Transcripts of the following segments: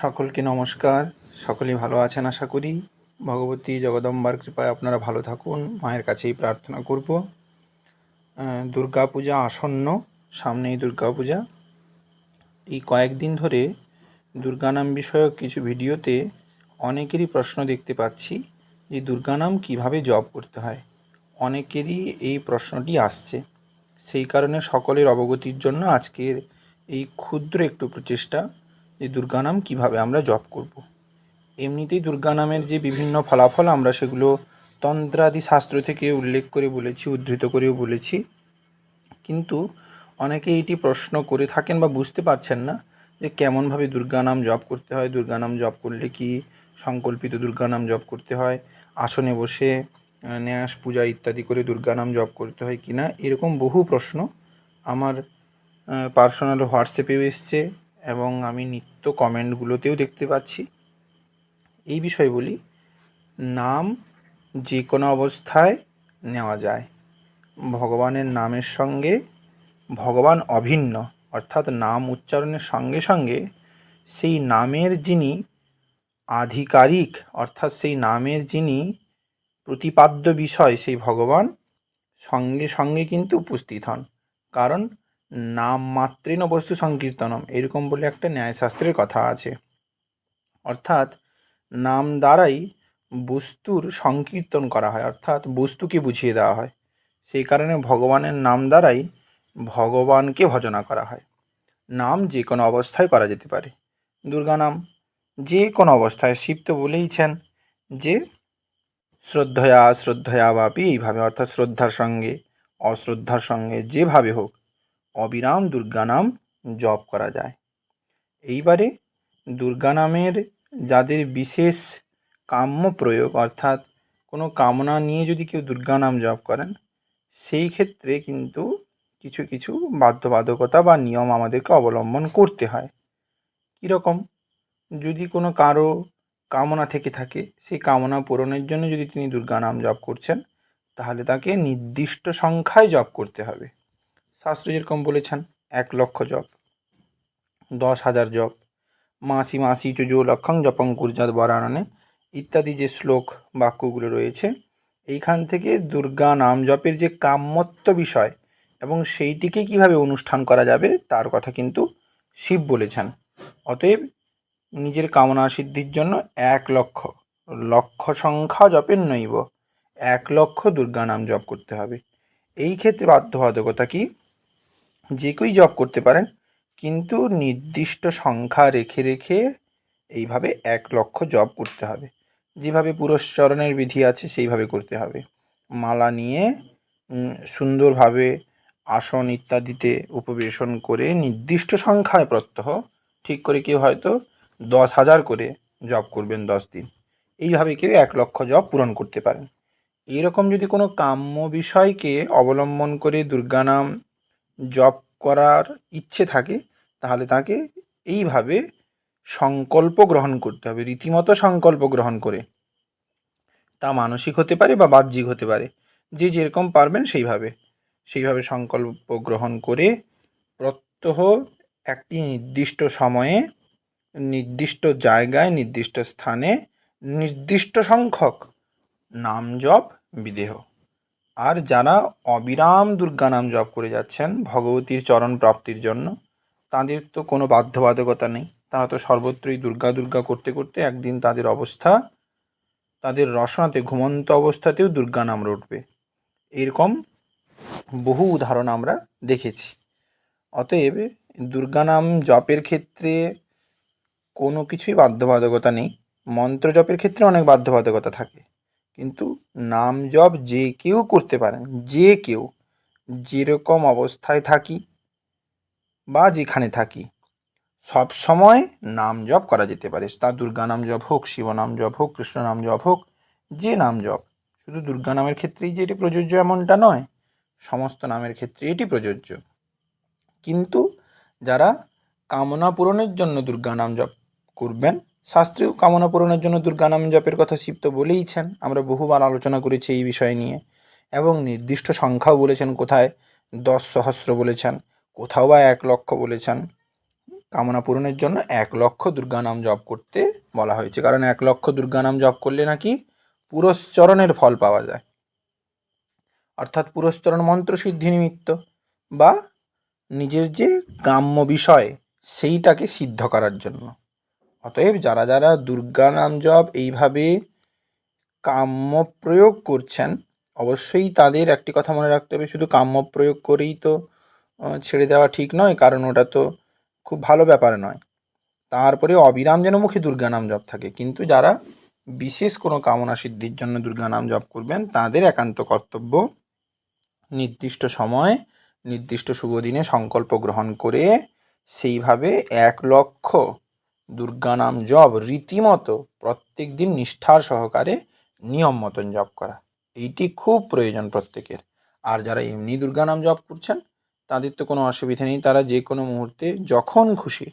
সকলকে নমস্কার। সকলেই ভালো আছেন আশা করি। ভগবতী জগদম্বার কৃপায় আপনারা ভালো থাকুন। মায়ের কাছেই প্রার্থনা করব। দুর্গা পূজা আসন্ন, সামনেই দুর্গা পূজা এই কয়েকদিন ধরে দুর্গা নাম বিষয়ক কিছু ভিডিওতে অনেকেরই প্রশ্ন দেখতে পাচ্ছি যে দুর্গা নাম কীভাবে জপ করতে হয়? অনেকেরই এই প্রশ্নটি আসছে। সেই কারণে সকলের অবগতির জন্য আজকের এই ক্ষুদ্র একটু প্রচেষ্টা যে দুর্গা নাম কীভাবে আমরা জপ করব। এমনিতেই দুর্গা নামের যে বিভিন্ন ফলাফল আমরা সেগুলো তন্ত্রাদি শাস্ত্র থেকে উল্লেখ করে বলেছি, উদ্ধৃত করেও বলেছি কিন্তু অনেকে এটি প্রশ্ন করে থাকেন বা বুঝতে পারছেন না যে কেমনভাবে দুর্গা নাম জপ করতে হয়, দুর্গা নাম জপ করলে কি সংকল্পিত দুর্গা নাম জপ করতে হয়, আসনে বসে ন্যাস, পূজা ইত্যাদি করে দুর্গা নাম জপ করতে হয় কি না এরকম বহু প্রশ্ন আমার পার্সোনাল হোয়াটসঅ্যাপেও এসছে এবং আমি নিত্য কমেন্টগুলোতেও দেখতে পাচ্ছি। এই বিষয় বলি নাম যে কোনো অবস্থায় নেওয়া যায়। ভগবানের নামের সঙ্গে ভগবান অভিন্ন, অর্থাৎ নাম উচ্চারণের সঙ্গে সঙ্গে সেই নামের যিনি আধিকারিক, অর্থাৎ সেই নামের যিনি প্রতিপাদ্য বিষয়, সেই ভগবান সঙ্গে সঙ্গে কিন্তু উপস্থিত হন। কারণ নাম মাত্রেন বস্তু সংকীর্তনম, এরকম বলে একটা ন্যায়শাস্ত্রের কথা আছে। অর্থাৎ, নাম দ্বারাই বস্তুর সংকীর্তন করা হয়, অর্থাৎ বস্তুকে বুঝিয়ে দেওয়া হয়। সেই কারণে ভগবানের নাম দ্বারাই ভগবানকে ভজনা করা হয়। নাম যে কোনো অবস্থায় করা যেতে পারে। দুর্গা নাম যে কোনো অবস্থায়, শিব তো বলেইছেন যে, শ্রদ্ধয়া শ্রদ্ধয়া বাপি এইভাবে, অর্থাৎ শ্রদ্ধার সঙ্গে, অশ্রদ্ধার সঙ্গে যেভাবে হোক অবিরাম দুর্গা নাম জপ করা যায়। এইবারে দুর্গা নামের যাদের বিশেষ কাম্য প্রয়োগ, অর্থাৎ কোনো কামনা নিয়ে যদি কেউ দুর্গা নাম জপ করেন, সেই ক্ষেত্রে কিন্তু কিছু কিছু বাধ্যবাধকতা বা নিয়ম আমাদেরকে অবলম্বন করতে হয়। কীরকম? যদি কোনো কারও কামনা থেকে থাকে, সেই কামনা পূরণের জন্য যদি তিনি দুর্গা নাম জপ করছেন, তাহলে তাকে নির্দিষ্ট সংখ্যায় জপ করতে হবে। শাস্ত্র যেরকম বলেছেন, এক লক্ষ জপ, দশ হাজার জপ, মাসি মাসি চুজো লক্ষং জপং কুর্জাত বরাননে ইত্যাদি যে শ্লোক বাক্যগুলো রয়েছে, এইখান থেকে দুর্গা নাম জপের যে কাম্যত্ব বিষয় এবং সেইটিকে কীভাবে অনুষ্ঠান করা যাবে, তার কথা কিন্তু শিব বলেছেন। অতএব নিজের কামনা সিদ্ধির জন্য এক লক্ষ লক্ষ সংখ্যা জপের নইব এক লক্ষ দুর্গা নাম জপ করতে হবে। এই ক্ষেত্রে বাধ্যবাধকতা কি? যে কেউই জব করতে পারেন, কিন্তু নির্দিষ্ট সংখ্যা রেখে রেখে এইভাবে এক লক্ষ জব করতে হবে। যেভাবে পুরস্চরণের বিধি আছে, সেইভাবে করতে হবে। মালা নিয়ে সুন্দরভাবে আসন ইত্যাদিতে উপবেশন করে নির্দিষ্ট সংখ্যায় প্রত্যহ, ঠিক করে কেউ হয়তো দশ হাজার করে জব করবেন দশ দিন। এইভাবে কেউ এক লক্ষ জব পূরণ করতে পারেন। এরকম যদি কোনো কাম্য বিষয়কে অবলম্বন করে দুর্গা জপ করার ইচ্ছে থাকে, তাহলে তাকে এইভাবে সংকল্প গ্রহণ করতে হবে, রীতিমতো সংকল্প গ্রহণ করে। তা মানসিক হতে পারে বা বাহ্যিক হতে পারে। যে যেরকম পারবেন সেইভাবে। সেইভাবে সংকল্প গ্রহণ করে প্রত্যহ একটি নির্দিষ্ট সময়ে, নির্দিষ্ট জায়গায়, নির্দিষ্ট স্থানে, নির্দিষ্ট সংখ্যক নাম, জপ, বিদেহ। আর যারা অবিরাম দুর্গা নাম জপ করে যাচ্ছেন, ভগবতীর চরণ প্রাপ্তির জন্য, তাদের তো কোনো বাধ্যবাধকতা নেই। তারা তো সর্বত্রই দুর্গা দুর্গা করতে করতে একদিন তাদের অবস্থা, তাদের রসনাতে ঘুমন্ত অবস্থাতেও দুর্গা নাম রটবে। এরকম বহু উদাহরণ আমরা দেখেছি। অতএব দুর্গা নাম জপের ক্ষেত্রে কোনো কিছুই বাধ্যবাধকতা নেই। মন্ত্র জপের ক্ষেত্রে অনেক বাধ্যবাধকতা থাকে। কিন্তু নাম জপ যে কেউ করতে পারেন, যে কেউ যেরকম অবস্থায় থাকি বা যেখানে থাকি, সব সময় নাম জপ করা যেতে পারে। তা দুর্গা নাম জপ হোক, শিব নাম জপ হোক, কৃষ্ণ নাম জপ হোক, যে নাম জপ। শুধু দুর্গা নামের ক্ষেত্রেই যে এটি প্রযোজ্য এমনটা নয়, সমস্ত নামের ক্ষেত্রে এটি প্রযোজ্য। কিন্তু যারা কামনা পূরণের জন্য দুর্গা নাম জপ করবেন শাস্ত্রেও কামনা পূরণের জন্য দুর্গা নাম জপের কথা শিব তো বলেইছেন। আমরা বহুবার আলোচনা করেছি এই বিষয় নিয়ে। এবং নির্দিষ্ট সংখ্যাও বলেছেন, কোথায় দশ সহস্র বলেছেন, কোথাও বা এক লক্ষ বলেছেন। কামনা পূরণের জন্য এক লক্ষ দুর্গা নাম জপ করতে বলা হয়েছে। কারণ এক লক্ষ দুর্গা নাম জপ করলে নাকি পুরস্চরণের ফল পাওয়া যায়। অর্থাৎ পুরস্চরণ মন্ত্র সিদ্ধি নিমিত্ত বা নিজের যে কাম্য বিষয় সেইটাকে সিদ্ধ করার জন্য। অতএব যারা যারা দুর্গা নাম জপ এইভাবে কাম্য প্রয়োগ করছেন, অবশ্যই তাদের একটি কথা মনে রাখতে হবে, শুধু কাম্য প্রয়োগ করেই তো ছেড়ে দেওয়া ঠিক নয়, কারণ ওটা তো খুব ভালো ব্যাপার নয়। তারপরে অবিরাম যেন মুখে দুর্গা নাম জপ থাকে, কিন্তু যারা বিশেষ কোনো কামনা সিদ্ধির জন্য দুর্গা নাম জপ করবেন, তাদের একান্ত কর্তব্য নির্দিষ্ট সময়, নির্দিষ্ট শুভ দিনে সংকল্প গ্রহণ করে সেইভাবে এক লক্ষ দুর্গা নাম জপ রীতিমতো প্রত্যেক দিন নিষ্ঠার সহকারে নিয়ম মতন জপ করা। এইটি খুব প্রয়োজন প্রত্যেকের। আর যারা এমনি দুর্গা নাম জপ করছেন, তাদের তো কোনো অসুবিধা নেই। তারা যে কোনো মুহূর্তে যখন খুশি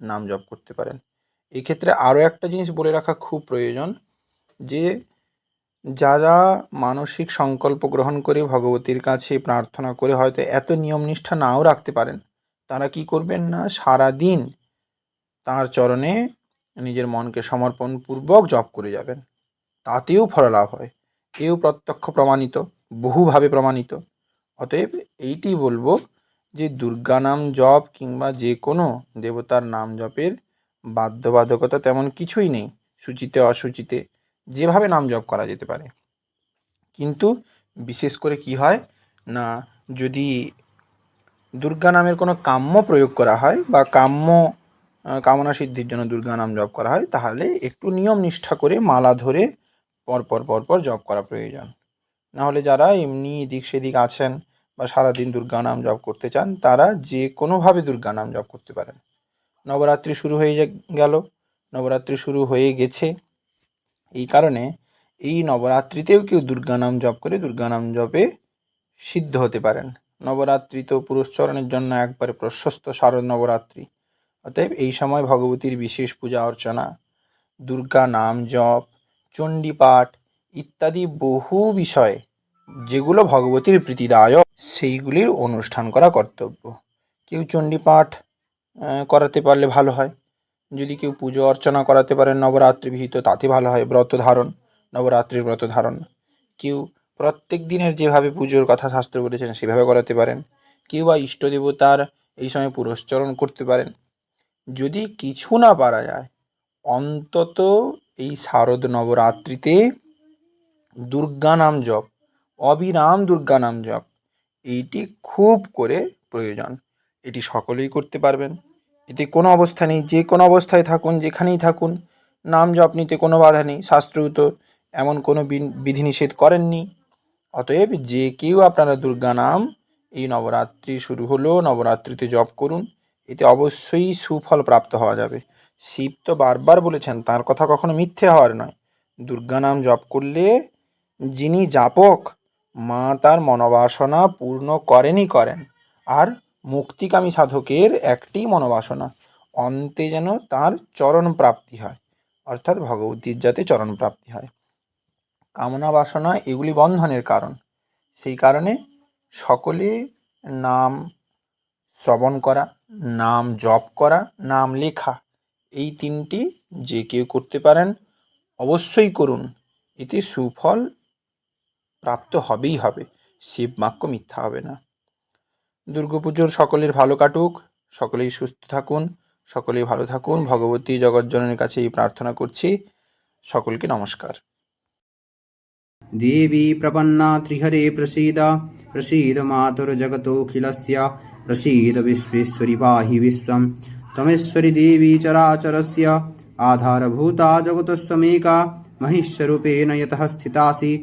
নাম জপ করতে পারেন। এক্ষেত্রে আরও একটা জিনিস বলে রাখা খুব প্রয়োজন যে, যারা মানসিক সংকল্প গ্রহণ করে ভগবতীর কাছে প্রার্থনা করে হয়তো এত নিয়ম নিষ্ঠা নাও রাখতে পারেন, তারা কি করবেন না? সারা দিন তার চরণে নিজের মনকে সমর্পণপূর্বক জপ করে যাবেন। তাতেও ফললাভ হয়। এও প্রত্যক্ষ প্রমাণিত, বহুভাবে প্রমাণিত। অতএব এইটি বলব যে দুর্গা নাম জপ কিংবা যে কোনো দেবতার নাম জপের বাধ্যবাধকতা তেমন কিছুই নেই, সূচিতে অসুচিতে। যেভাবে নাম জপ করা যেতে পারে। কিন্তু বিশেষ করে কি হয় না, যদি দুর্গা নামের কোনো কাম্য প্রয়োগ করা হয় বা কাম্য কামনা সিদ্ধির জন্য দুর্গা নাম জপ করা হয়, তাহলে একটু নিয়ম নিষ্ঠা করে মালা ধরে পরপর পরপর জপ করা প্রয়োজন। নাহলে যারা এমনি এদিক সেদিক আছেন বা সারাদিন দুর্গা নাম জপ করতে চান, তারা যে কোনোভাবে দুর্গা নাম জপ করতে পারেন। নবরাত্রি শুরু হয়ে গেল, নবরাত্রি শুরু হয়ে গেছে। এই কারণে এই নবরাত্রিতেও কেউ দুর্গা নাম জপ করে দুর্গা নাম জপে সিদ্ধ হতে পারেন। নবরাত্রি তো পুরস্চরণের জন্য একবারে প্রশস্ত শারদ নবরাত্রি। অতএব এই সময় ভগবতীর বিশেষ পূজা অর্চনা দুর্গা নাম জপ চণ্ডীপাঠ ইত্যাদি বহু বিষয় যেগুলো ভগবতীর প্রীতিদায়ক সেইগুলির অনুষ্ঠান করা কর্তব্য। কেউ চণ্ডীপাঠ আহ, করাতে পারলে ভালো হয়। যদি কেউ পুজো অর্চনা করাতে পারেন নবরাত্রি বিহিত তাতে ভালো হয়। ব্রত ধারণ নবরাত্রির ব্রত ধারণ। কেউ প্রত্যেক দিনের যেভাবে পুজোর কথা শাস্ত্র বলেছেন সেভাবে করাতে পারেন। কেউ বা ইষ্ট দেবতার এই সময় পুরস্চরণ করতে পারেন। যদি কিছু না পারা যায়, অন্তত এই শারদ নবরাত্রিতে দুর্গা নাম জপ, অবিরাম দুর্গা নাম জপ, এইটি খুব করে প্রয়োজন। এটি সকলেই করতে পারবেন। এতে কোনো অবস্থা নেই। যে কোনো অবস্থায় থাকুন, যেখানেই থাকুন, নাম জপ নিতে কোনো বাধা নেই। শাস্ত্রেও তো এমন কোনো বিধিনিষেধ করেননি। অতএব যে কেউ আপনারা দুর্গা নাম এই নবরাত্রি শুরু হলো, নবরাত্রিতে জপ করুন। এতে অবশ্যই সুফল প্রাপ্ত হওয়া যাবে। শিব তো বারবার বলেছেন, তার কথা কখনো মিথ্যে হওয়ার নয়। দুর্গা নাম জপ করলে যিনি জাপক মা তার মনোবাসনা পূর্ণ করেনই করেন। আর মুক্তিকামী সাধকের একটি মনোবাসনা, অন্তে যেন তার চরণ প্রাপ্তি হয়, অর্থাৎ ভগবতীর যাতে চরণ প্রাপ্তি হয়। কামনা বাসনা এগুলি বন্ধনের কারণ। সেই কারণে সকলে নাম শ্রবণ করা, নাম জপ করা, নাম লেখা, এই তিনটি যে কেউ করতে পারেন, অবশ্যই করুন। এতে সুফল প্রাপ্ত হবেই হবে, শিব বাক্য মিথ্যা হবে না। দুর্গাপুজোর সকলের ভালো কাটুক, সকলেই সুস্থ থাকুন, সকলেই ভালো থাকুন, ভগবতী জগজ্জনের কাছে এই প্রার্থনা করছি, সকলকে নমস্কার। দেবী প্রপন্না ত্রিহরে প্রসীদ প্রসীদ মাতুর জগতখিলস্য प्रसीद विश्वेश्वरि पाहि विश्वं त्वमेश्वरि देवी चराचरस्य आधारभूता जगतस्वमेका महिष्यरूपेण यतः स्थितासि